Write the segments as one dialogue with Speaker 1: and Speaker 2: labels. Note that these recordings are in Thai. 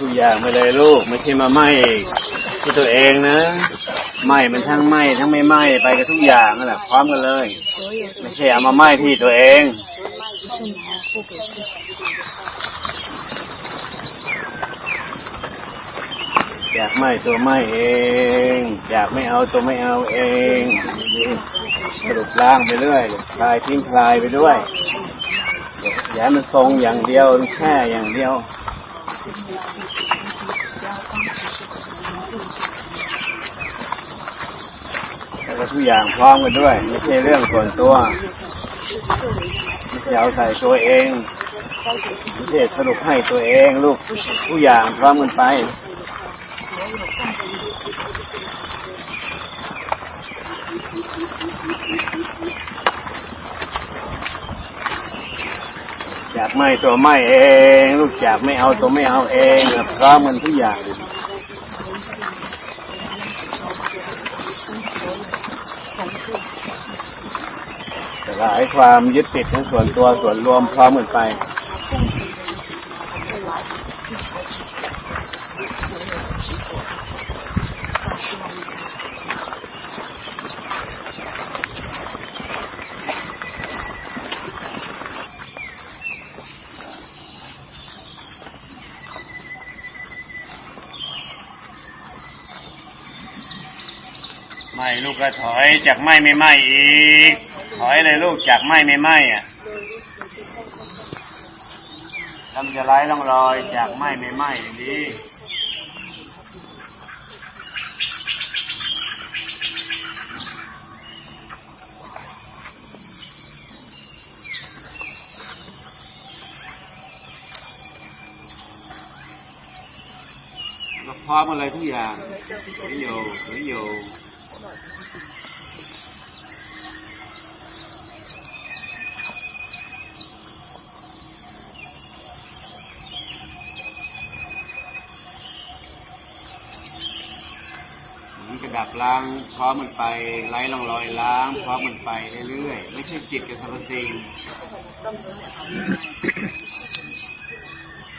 Speaker 1: ทุกอย่างไปเลยลูก ไม่ใช่มาไหมที่ตัวเองนะไหมมันทั้งไหมทั้งไม่ไหมไปกับทุกอย่างนั่นแหละพร้อมกันเลย ไม่ใช่เอามาไหมที่ตัวเองอยากไหมตัวไหมเอง อยากไม่เอาตัวไม่เอาเองสรุปล้างไปเรื่อยคลายทิ้งคลายไปด้วยอย่ามันทรงอย่างเดียวแค่อย่างเดียว แล้วก็ ทุกอย่างพร้อมกันด้วย ไม่ใช่เรื่องส่วนตัวไม่ใช่เอาใส่ตัวเองไม่ใช่สรุปให้ตัวเองลูกทุกอย่างพร้อมกันไปอยากไม่ตัวไม่เอง ลูกอยากไม่เอาตัวไม่เอาเองพร้อมกันทุกอย่าง ละไอ้ความยึดติดทั้งส่วนตัวส่วนรวมพร้อมกันไปไม่ลูกก็ถอยจากไม่ไม่ไม่อีก ถอยเลยลูกจากไหม่ไม่ไหม่อะทำจะไล่ร่องรอยจากไหม่ไม่ไหม่อย่างนี้พร้อมอะไรทุกอย่างสวยอยู่สวยอยู่ มันกระ ดับล้างพร้อมมันไปไล่ร่องรอยล้างพร้อมมันไปเรื่อยๆไม่ใช่จิตกับสรรพสิ่ง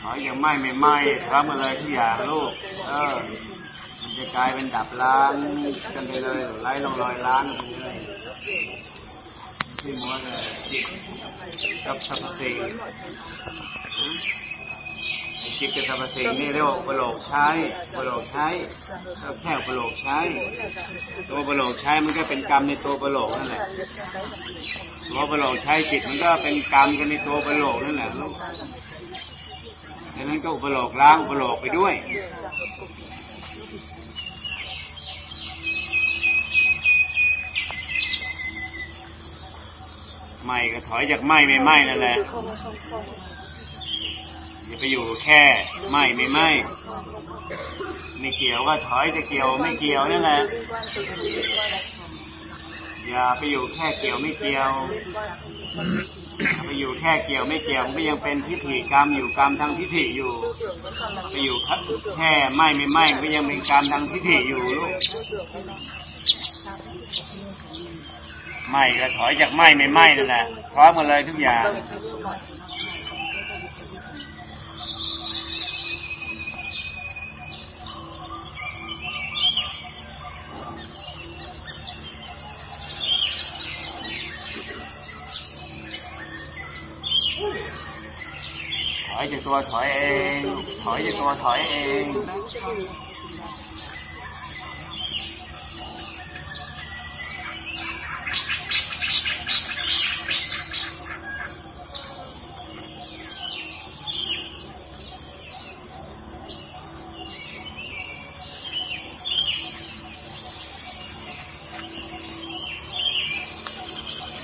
Speaker 1: ขออย่างไหม่ไม่ไหม่พร้อมมาเลยทุกอย่างลูกเออมันจะกลายเป็นดับล้างกันไปเลยไล่ร่องรอยล้างไปเลยที่มัวเลยจิตกับสรรพสิ่ง จิตกับสรรพสิ่งนี่เรียกว่าอุปโลกใช้อุปโลกใช้ก็แค่อุปโลกใช้ ตัวอุปโลกใช้มันก็เป็นกรรมในตัวอุปโลกนั่นแหละตัวอุปโลกใช้จิตมันก็เป็นกรรมกันในตัวอุปโลกนั่นแหละลูกดังนั้นก็อุปโลกล้างอุปโลกไปด้วยไม่ก็ถอยจากไม่ไม่ไม่นั่นแหละ อย่าไปอยู่แค่ไม่ไม่ไม่ไม่เกี่ยวก็ถอยจะเกี่ยวไม่เกี่ยวนั่นแหละอย่าไปอยู่แค่เกี่ยวไม่เกี่ยวไปอยู่แค่เกี่ยวไม่เกี่ยวมันก็ยังเป็นทิฏฐิกรรมอยู่กรรมทางทิฏฐิอยู่ ไปอยู่แค่ไม่ไม่ไม่ก็ยังเป็นกรรมทางทิฏฐิอยู่ลูกไม่ก็ถอยจากไม่ไม่ไม่นั่นแหละพร้อมกันเลยทุกอย่าง จากตัวถอยเอง ถอยจากตัวถอยเอง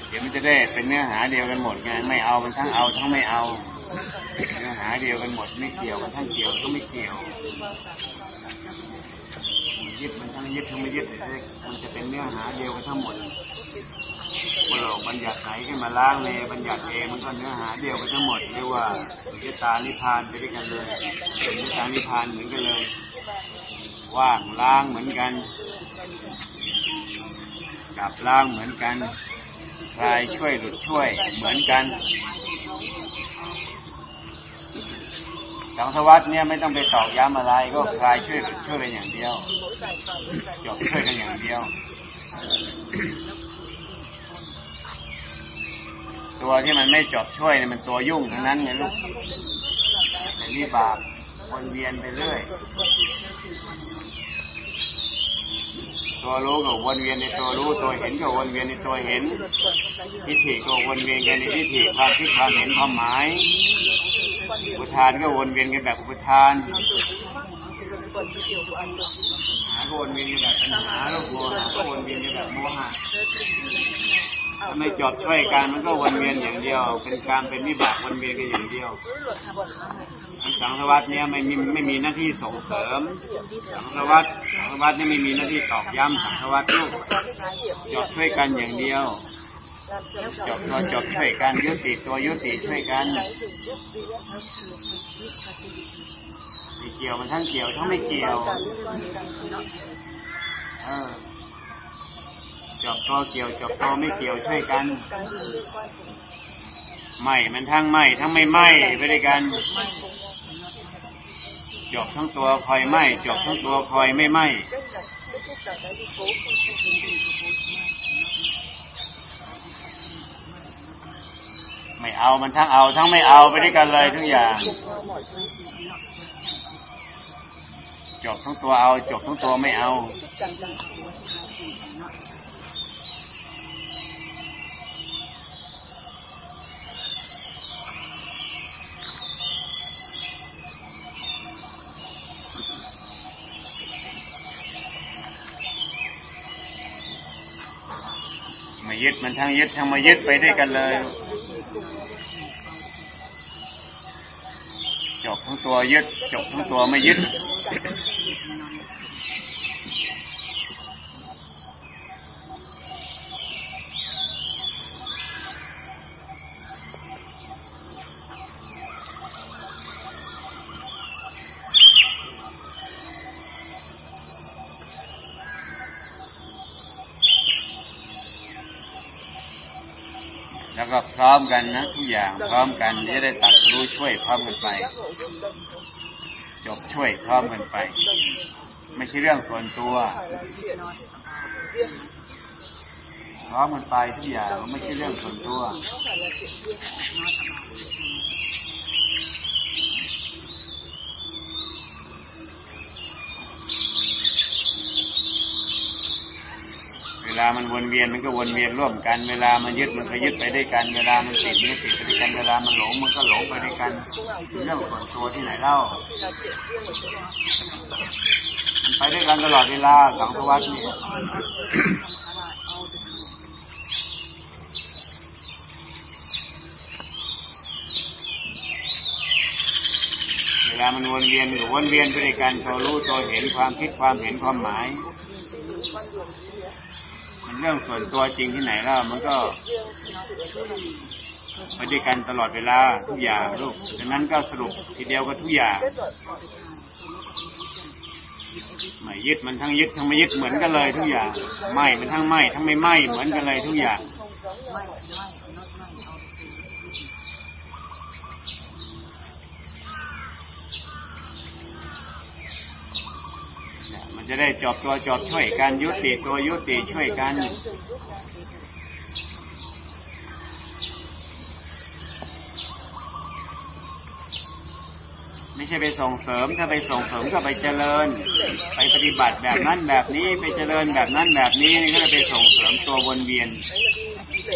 Speaker 1: เดี๋ยวมันจะได้เป็นเนื้อหาเดียวกันหมดไงไม่เอามันทั้งเอาทั้งไม่เอา เนื้อหาเดียวกันหมดไม่เกี่ยวกันทั้งเกี่ยวก็ไม่เกี่ยวยึดมันทั้งยึดทั้งไม่ยึดมันจะเป็นเนื้อหาเดียวกันทั้งหมดบโลกบัญญัติไหนขึ้นมาล้างเลยบัญญัติเองมันก็เนื้อหาเดียวกันทั้งหมดเรียกว่าสุญญตานิพานไปด้วยกันเลยสุญญตานิพานเหมือนกันเลยว่างล้างเหมือนกันกับล้างเหมือนกันคลายช่วยหลุดช่วยเหมือนกัน สังสวัสดเนี่ยไม่ต้องไปตอกย้ำอะไร ก็คลายช่วยช่วยกันอย่างเดียวจบช่วยกันอย่างเดียว ตัวที่มันไม่จบช่วยเนี่ยมันตัวยุ่งทั้งนั้นไงลูกเป็นวิบากวนเวียนไปเรื่อยตัวรู้ก็วนเวียนในตัวรู้ตัวเห็นก็วนเวียนในตัวเห็นทิฏฐิก็วนเวียนกันในทิฏฐิความคิดความเห็นความหมาย อุทานก็วนเวียนกันแบบอุทานหาก็วนเวียนกันแบบปัญหาโลภโมหะก็วนเวียนกันแบบโมหะถ้าไม่จบช่วยกันมันก็วนเวียนอย่างเดียว เป็นการเป็นวิบากวนเวียนกันอย่างเดียวสังสารวัตเนี่ยไม่มีไม่มีหน้าที่ส่งเสริม สังสารวัตสังสารวัตเนี่ยไม่มีหน้าที่ตอกย้ำสังสารวัตลูกจบช่วยกันอย่างเดียว จบตัวจบช่วยกันยุติตัวยุติช่วยกันไม่เกี่ยวมันทั้งเกี่ยวทั้งไม่เกี่ยวเออจบตัวเกี่ยวจบตัวไม่เกี่ยวช่วยกันไม่มันทั้งไม่ทั้งไม่ไหมไปด้วยกันจบทั้งตัวคอยไหมจบทั้งตัวคอยไม่ไหม ไม่เอามันทั้งเอาทั้งไม่เอาไปด้วยกันเลยทุกอย่าง จบทั้งตัวเอา จบทั้งตัวไม่เอาม่ยึดมันทั้งยึดทั้งมายึดไปด้วยกันเลย ทั้งตัวยึดจบทั้งตัวไม่ยึด แล้วก็พร้อมกันนะทุกอย่างพร้อมกันจะได้ตัดรู้ช่วยพร้อมกันไป จบช่วยพร้อมกันไป ไม่ใช่เรื่องส่วนตัวพร้อมกันไปทุกอย่างไม่ใช่เรื่องส่วนตัว วลามันวนเวียนมันก็วนเวียนร่วมกัน เวลามันยึดมันก็ยึดไปด้วยกัน เวลามันติดมันก็ติดไปด้วยกัน เวลามันหลงมันก็หลงไปด้วยกันเรื่องส่วนตัวที่ไหนเล่าไปด้วยกันตลอดเวลาสังสวัสดิ์นี่เวลามันวนเวียนก็วนเวียนไปด้วยกันตัวรู้ตัวเห็นความคิดความเห็นความหมาย เรื่องส่วนตัวจริงที่ไหนแล้วมันก็ไปด้วยกันตลอดเวลาทุกอย่างลูกดังนั้นก็สรุปทีเดียวก็ทุกอย่างไม่ยึดมันทั้งยึดทั้งไม่ยึดเหมือนกันเลยทุกอย่างไม่มันทั้งไม่ทั้งไม่ไม่เหมือนกันเลยทุกอย่าง จะได้จบตัวจบช่วยกันยุติตัวยุติช่วยกัน ไม่ใช่ไปส่งเสริมถ้าไปส่งเสริมก็ไปเจริญ ไปปฏิบัติแบบนั้นแบบนี้ไปเจริญแบบนั้นแบบนี้นี่ก็จะไปส่งเสริมตัววนเวียน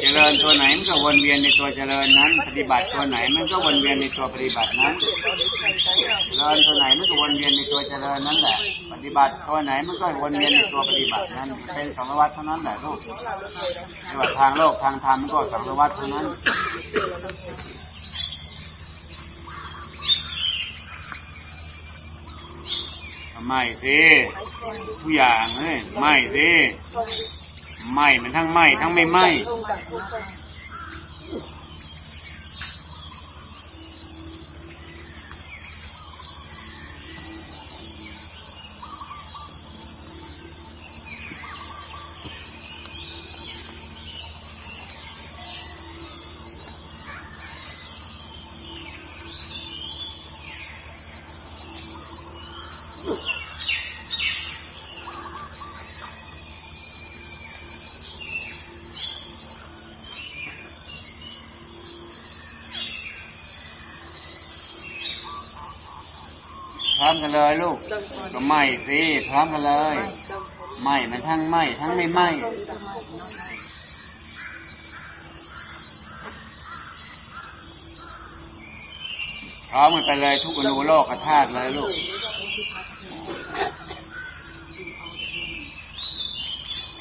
Speaker 1: เจริญตัวไหนมันก็วนเวียนในตัวเจริญนั้น ปฏิบัติตัวไหนมันก็วนเวียนในตัวปฏิบัตินั้น เจริญตัวไหนมันก็วนเวียนในตัวเจริญนั้นแหละ ปฏิบัติตัวไหนมันก็วนเวียนในตัวปฏิบัตินั้น เป็นสังวัฏเท่านั้นแหละลูกไม่ว่าทางโลกทางธรรมมันก็สังวัฏเท่านั้น ไม่สิทุกอย่างเลยไม่สิไม่มันทั้งไม่ทั้งไม่ไม่ เลยลูก ก็ไหมสิพร้อมกันเลยไหมมันทั้งไหมทั้งไม่ไหมพร้อมกันไปเลยทุกอนุโลกธาตุเลยลูก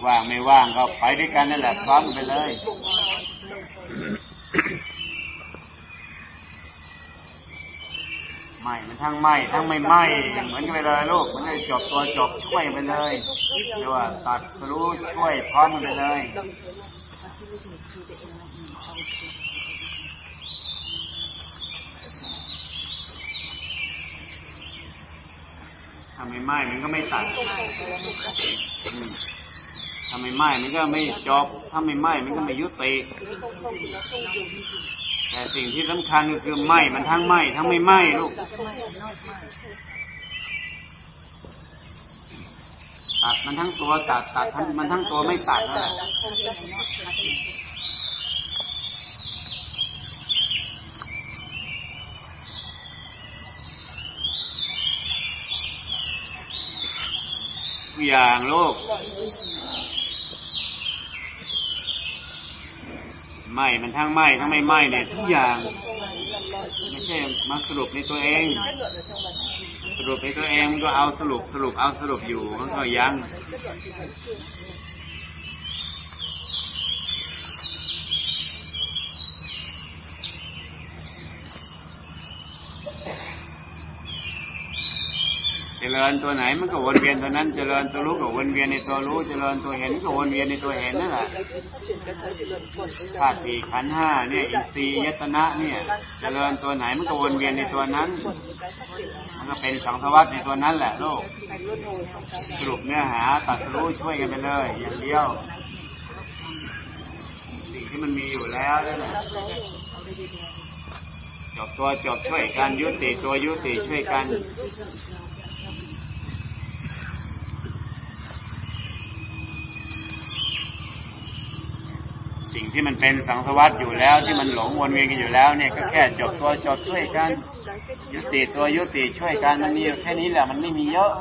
Speaker 1: ว่างไม่ว่างก็ไปด้วยกันนั่นแหละพร้อมกันไปเลย ไหม้มันทั้งไหม้ทั้งไม่ไหม้เหมือนกันไปเลยลูกมันได้จบตัวจบช่วยไปเลยเรียกว่าตัดรู้ช่วยพร้อมไปเลยถ้าไม่ไหม้มันก็ไม่ตัดอืมถ้าไม่ไหม้มันก็ไม่จบถ้าไม่ไหม้มันก็ไม่ยุติ แต่สิ่งที่สำคัญก็คือไหม้มันทั้งไหม้ทั้งไม่ไหม้ลูกตัดมันทั้งตัวตัดตัดมันทั้งตัวไม่ตัดนั่นแหละอย่างลูก ไหม้มันทั้งไหม้ทั้งไม่ไหม้เนี่ยทุกอย่างไม่ใช่มาสรุปในตัวเอง สรุปในตัวเองมันก็เอาสรุปสรุปเอาสรุปอยู่มันก็ยัง ริญตัวไหนมันก็วนเวียนตัวนั้น เจริญตัวรู้ก็วนเวียนในตัวรู้ เจริญตัวเห็นก็วนเวียนในตัวเห็นนั่นแหละธาตุสี่ขันธ์ห้าเนี่ยอินทรีย์ยตนะเนี่ย เจริญตัวไหนมันก็วนเวียนในตัวนั้น มันก็เป็นสังสวัตในตัวนั้นแหละโลก สรุปเนื้อหาตัดรู้ช่วยกันไปเลย อย่างเดียว สิ่งที่มันมีอยู่แล้วนั่นแหละจบตัวจบช่วยกันยุติตัวยุติช่วยกัน งที่มันเป็นสังสวัตอยู่แล้วที่มันหลงวนเวียนกันอยู่แล้วเนี่ยก็แค่จบตัวจบช่วยกัน ยุติตัวยุติช่วยกันมันมีอยู่แค่นี้แหละมันไม่มีเยอะ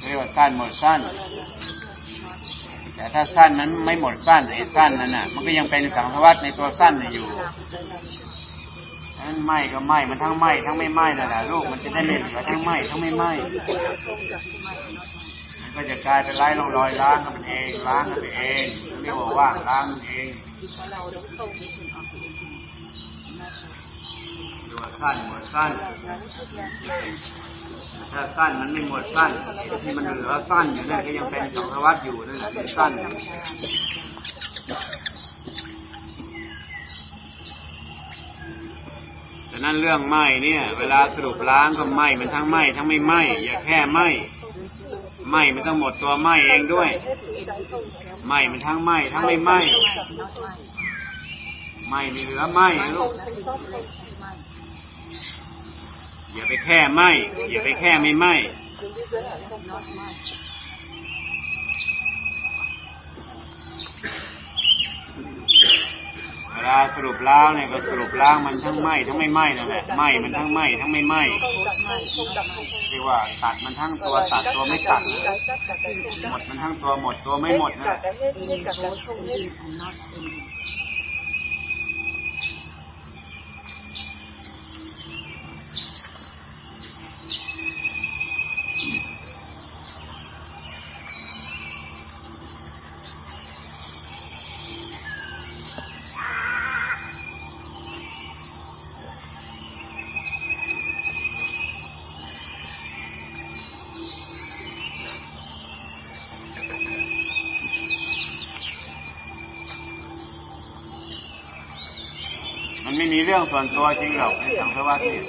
Speaker 1: เรียกว่าสั้นหมดสั้น แต่ถ้าสั้นนั้นไม่หมดสั้นไอ้สั้นนั้นน่ะ มันก็ยังเป็นสังสวัตในตัวสั้นอยู่นั้นไหมก็ไหมมันทั้งไหมทั้งไม่ไหมนั่นแหละลูกมันจะได้ไม่เหลือทั้งไหมทั้งไม่ไหมมันก็จะกลายเป็นไร้ร่องรอยล้างกันเองล้างกันเองเรียกว่าว่าล้างมันเองดูว่าสั้นหมดสั้น ถ้าสั้นมันไม่หมดสั้นที่มันเหลือสั้นอยู่นั่นก็ยังเป็นสังสวัตอยู่นั่นแหละเป็นสั้นอยู่นั้นเรื่องไหมเนี่ย เวลาสรุปล้างก็ไหมมันทั้งไหมทั้งไม่ไหมอย่าแค่ไหมไหมมันต้องหมดตัวไหมเองด้วยไหมมันทั้งไหมทั้งไม่ไหมไหมม่เหลือไหมลูก อย่าไปแค่ไหมอย่าไปแค่ไม่ไหมเวลาสรุปล้างเนี่ยก็สรุปล้างมันทั้งไหมทั้งไม่ไหมนั่นแหละไหมมันทั้งไหมทั้งไม่ไหมเรียกว่าตัดมันทั้งตัวตัดตัวไม่ตัดหมดมันทั้งตัวหมดตัวไม่หมดนะ มันไม่มีเรื่องส่วนตัวจริงหรอกในสังสารวัตเนี่ย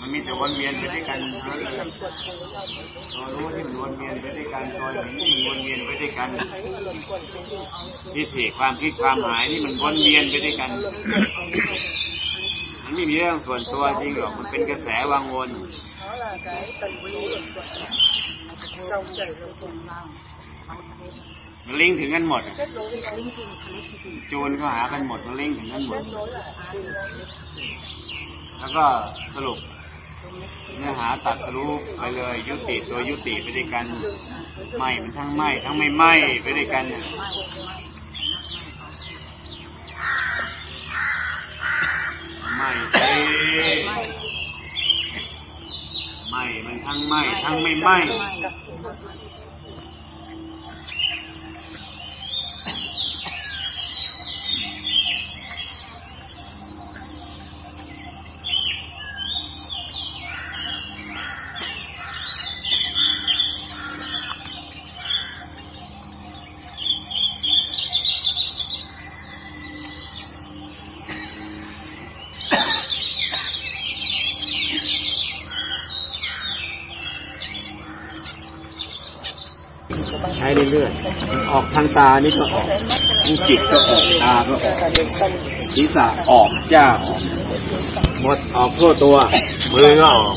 Speaker 1: มันมีแต่วนเวียนไปด้วยกันนั้นเลยตัวรู้ที่มันวนเวียนไปด้วยกันตัวเห็นที่มันวนเวียนไปด้วยกันที่สี่ความคิดความหมายนี่มันวนเวียนไปด้วยกันมันไม่มีเรื่องส่วนตัวจริงหรอกมันเป็นกระแสวังวน
Speaker 2: dòng chảy vào cùng vào
Speaker 1: มัน ลิงก์ถึงกันหมดอะ
Speaker 2: kết nối với linh kinh linh kinh
Speaker 1: จูนก็หากันหมดมันลิงก์ถึงกันหมด
Speaker 2: kết nối là từ
Speaker 1: แล้วก็สรุป เนื้อหาตัดรู้ไปเลย ยุติตัวยุติไปด้วยกันไหมมันทั้งไหมทั้งไม่ไหมไปด้วยกันน่ะไหมเอ้ยไหมมันทั้งไหมทั้งไม่ไหม ใช้เรื่อยๆออกทางตานี่ก็ออกทางจิตก็ออกตาก็ออกศีรษะออกจ้าออกหมดออกทั่วตัว มือก็ออก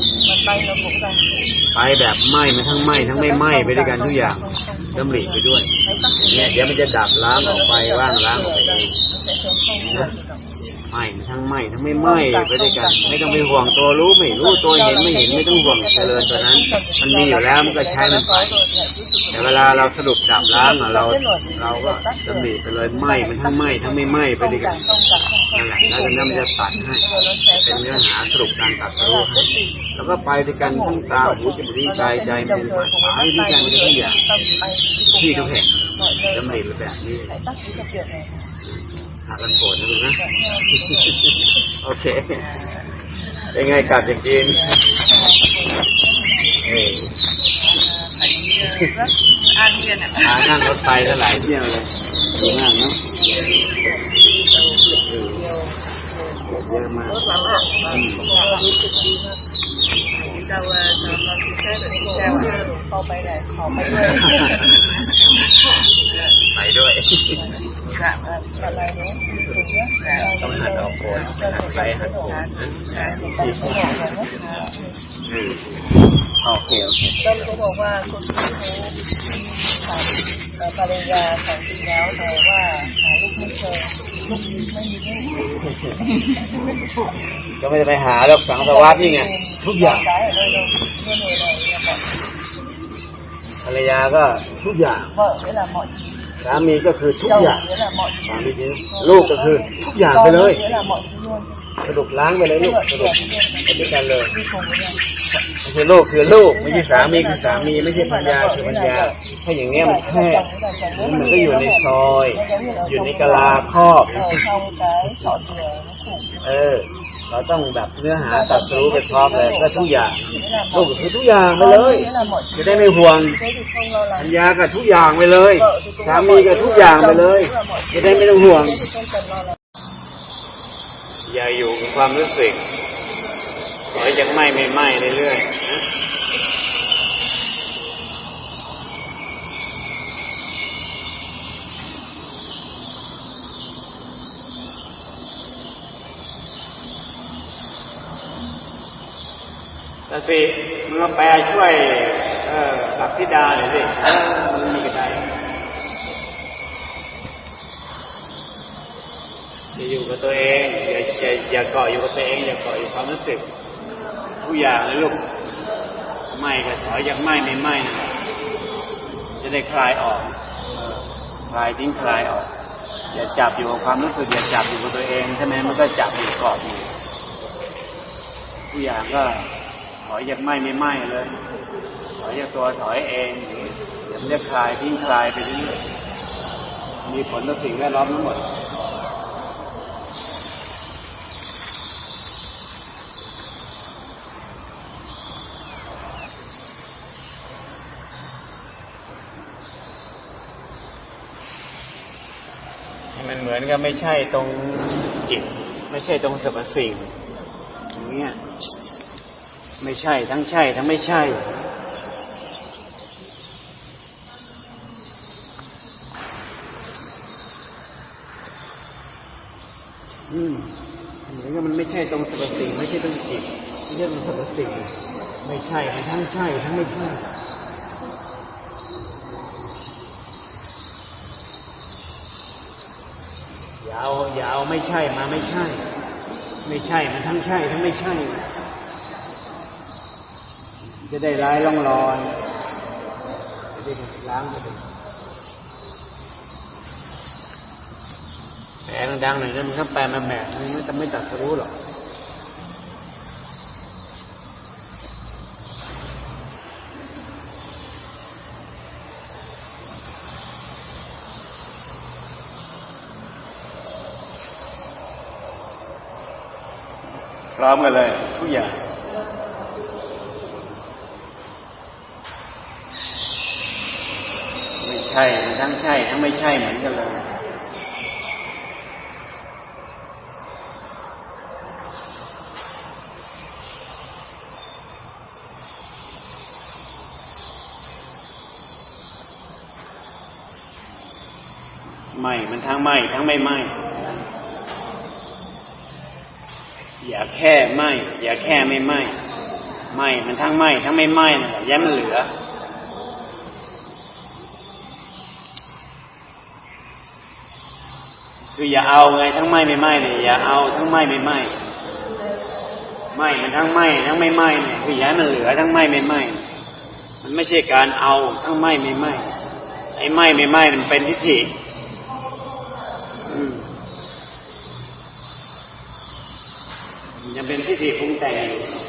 Speaker 1: ไปแบบไหม้มาทั้งไหม้ทั้งไม่ไหม้ไปด้วยกันทุกอย่างดำริไปด้วยเนี่ยเดี๋ยวมันจะดับล้างออกไปว่างล้างออกไปเอง
Speaker 2: sẽ sớm không nữa
Speaker 1: ไหม้มาทั้งไหม้ทั้งไม่ไหม้ไปด้วยกัน ไม่ต้องไปห่วงตัวรู้ไม่รู้ตัวเห็นไม่เห็นไม่ต้องห่วงเจริญตัวนั้น มันมีอยู่แล้วมันก็ใช้มันไปแต่เวลาเราสรุปดับล้างอะเราเราก็ดำริไปเลยไหม้มันทั้งไหม้ทั้งไม่ไหม้ไปด้วยกัน
Speaker 2: không cả không
Speaker 1: นั่นแหละแล้วก็นั่นมันจะตัดให้เป็นเนื้อหาสรุปการตัดรู้ให้แล้วก็ไปด้วยกันทั้งตาหูจมูกลิ้นกายใจมือหมายหมายด้วยกันทุกอย่างที่ทุกแห่งดำริไปแบบนี้ กันโกรธนะลูกนะโอเคเป็นไงกลับจากจีนเอ้ย
Speaker 2: rất an nhiên ạ
Speaker 1: หานั่งรถไฟก็หลายเที่ยวเลยดีมากเนาะเออเยอะมาก
Speaker 2: tốt lắm ạ vâng cũng là bạn cực đi nữa đâu à nó nó cứ thế rồi đi theo ạ kho bay này kho bay đây
Speaker 1: ไปด้วย
Speaker 2: dạ vâng bạn này nhé cùng nhé
Speaker 1: ต้องหัดออกโกนหัดไปหัดโกน
Speaker 2: tâm có nhỏ rồi nhé
Speaker 1: อืมโอเคโอเค
Speaker 2: tâm có บอกว่าคนที่เขาสามีภรรยาของจริงแล้วแต่ว่าหาลูกไม่เจอลูกไม่มีลูก
Speaker 1: ก็ไม่ได้ไปหาหรอกสังสารวัตรนี่ไงทุกอย่าง ภรรยาก็ทุกอย่าง
Speaker 2: vợ nghĩa là mọi thứ
Speaker 1: สามีก็คือทุก
Speaker 2: chồng
Speaker 1: อย่าง
Speaker 2: nghĩa là mọi thứ
Speaker 1: สามีคือลูกก็คือทุกอย่างไป
Speaker 2: con
Speaker 1: เลย
Speaker 2: nghĩa là mọi thứ luôn
Speaker 1: สรุปล้างไปเลยลูก
Speaker 2: vợ
Speaker 1: สรุ
Speaker 2: chồng
Speaker 1: ป
Speaker 2: luôn
Speaker 1: ไปด้วยกันเลย
Speaker 2: đi cùng với nhau
Speaker 1: ไม่ใช่ลูกคือลูกไม่ใช่สามีคือสามีไม่ใช่ภรรยาคือภรรยาถ้าอย่างเงี้ยมันแคบมันก็อยู่ในซอย อยู่ในกะลาครอบ
Speaker 2: ở trong cái sọ dừa nó khủng
Speaker 1: เออ เราต้องแบบเนื้อหาตัดรู้ไปพร้อมเลยก็ทุกอย่างลูกก็คือทุกอย่างไปเลย จะได้ไม่ห่วง
Speaker 2: thế thì không lo
Speaker 1: ภรรยาก็ทุกอย่างไปเลยสามีก็ทุกอย่างไปเลย จะได้ไม่ต้องห่วง อย่าอยู่กับความรู้สึกขอให้ยังไม่ไม่ไหม้เรื่อยๆนะ แต่สิมึงมาแปลช่วย เออหลักธิดาหน่อยสิมันมีกระไดอย่าอยู่กับตัวเอง อย่าอย่าอย่าเกาะอยู่กับตัวเอง อย่าเกาะอยู่ความรู้สึกทุกอย่างเลยลูกไม่ก็ถอยอยากไม่ไม่ไม่นะจะได้คลายออกคลายทิ้งคลายออก อย่าจับอยู่กับความรู้สึก อย่าจับอยู่กับตัวเองใช่ไหมมันก็จับอยู่เกาะอยู่ทุกอย่างก็ อยยากไม่ไม่ไหม่เลย ถอยจากตัวถอยเองเดี๋ยวมันจะคลายทิ้งคลายไปเรื่อยมีผลต่อสิ่งแวดล้อมทั้งหมดมันเหมือนกับไม่ใช่ตรงจิต ไม่ใช่ตรงสรรพสิ่งอย่างเงี้ย ไม่ใช่ ทั้งใช่ ทั้งไม่ใช่ อืมเหมือนกับมันไม่ใช่ตรงสรรพสิ่งไม่ใช่ตรงจิตเรื่องสรรพสิ่งไม่ใช่มัทั้งใช่ ทั้งไม่ใช่อย่าเอาอยาวไม่ใช่มาไม่ใช่ ไม่ใช่มันทั้งใช่ ทั้งไม่ใช่ จะได้ร้ายร่องรอยจะได้ล้างไปเลยแผลดังๆหน่อยนะมันก็แปลมาแหมมันไม่จะไม่ตัดสรู้หรอกพร้อมกันเลยทุกอย่าง ไม่ ใช่มันทั้งใช่ ทั้งไม่ใช่เหมือนกันเลยไม่มันทั้งไม่ทั้งไม่ไม่อย่าแค่ไม่อย่าแค่ไม่ไม่ไม่มันทั้งไม่ทั้งไม่ไม่นั่นแหละอย้มันเหลือ คืออย่าเอาไงทั้งไม่ไม่ไม่เนี่ยอย่าเอาทั้งไม่ไม่ไม่ไม่มันทั้งไม่ทั้งไม่ไม่เนี่ยคืออย่าให้มันเหลือทั้งไม่ไม่ไม่มันไม่ใช่การเอาทั้งไม่ไม่ไม่ไอ้ไม่ไม่ไม่มันเป็นทิฏฐิยังเป็นทิฏฐิปรุงแต่งอยู่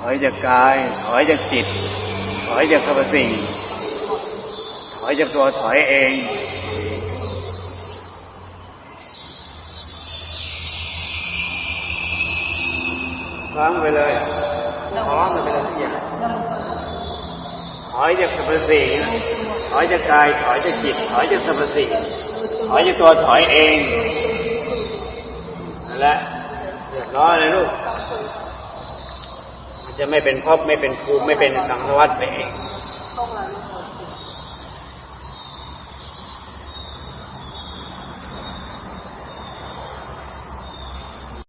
Speaker 1: ถอยจากกาย ถอยจากจิต ถอยจากสรรพสิ่ง ถอยจากตัวถอยเองพร้อมไปเลยพร้อมไปเลยทุกอย่างถอยจากสรรพสิ่งถอยจากกาย ถอยจากจิต ถอยจากสรรพสิ่ง ถอยจากตัวถอยเองนั่นแหละเรียบร้อยเลยลูก จะไม่เป็นภพไม่เป็นภูมิไม่เป็นสังสวัตไปเอง